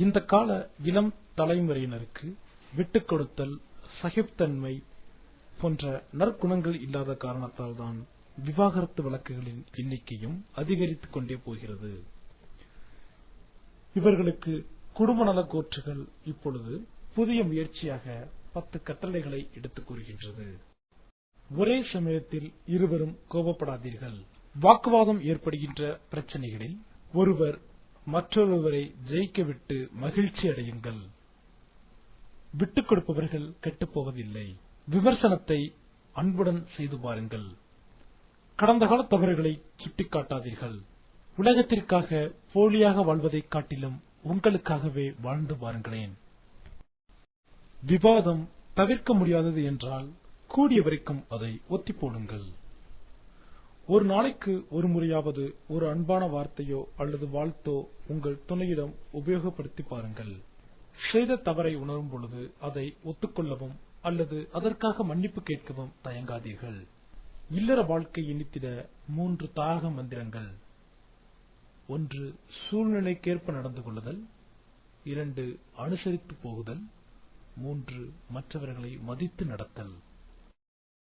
இந்த கால இளம் தலைமுறையினருக்கு விட்டுக் கொடுத்தல் சகிப்தன்மை போன்ற நற்குணங்கள் இல்லாத காரணத்தால் தான் விவாகரத்து வழக்குகளின் எண்ணிக்கையும் அதிகரித்துக் கொண்டே போகிறது. இவர்களுக்கு குடும்ப நல கோற்றுகள் இப்பொழுது புதிய முயற்சியாக பத்து கட்டளைகளை எடுத்துக் கூறுகின்றது. ஒரே சமயத்தில் இருவரும் கோபப்படாதீர்கள். வாக்குவாதம் ஏற்படுகின்ற பிரச்சனைகளில் ஒருவர் மற்றொருவரை ஜெயிக்க விட்டு மகிழ்ச்சி அடையுங்கள். விட்டுக் கொடுப்பவர்கள் கெட்டுப்போவதில்லை விமர்சனத்தை அன்புடன் செய்து பாருங்கள். கடந்த கால தவறுகளை சுட்டிக்காட்டாதீர்கள். உலகத்திற்காக போலியாக வாழ்வதைக் காட்டிலும் உங்களுக்காகவே வாழ்ந்து பாருங்களேன் விவாதம் தவிர்க்க முடியாதது என்றால் கூடிய வரைக்கும் அதை ஒத்தி போடுங்கள். ஒரு நாளைக்கு ஒரு முறையாவது ஒரு அன்பான வார்த்தையோ அல்லது வாழ்த்தோ உங்கள் துணையிடம் உபயோகப்படுத்தி பாருங்கள். செய்த தவறை உணரும் பொழுது அதை ஒத்துக்கொள்ளவும் அல்லது அதற்காக மன்னிப்பு கேட்கவும் தயங்காதீர்கள். இல்லற வாழ்க்கை இனித்திட மூன்று தாரக மந்திரங்கள். ஒன்று சூழ்நிலைக்கேற்ப நடந்து கொள்ளுதல். இரண்டு அனுசரித்து போகுதல். மூன்று மற்றவர்களை மதித்து நடத்தல்.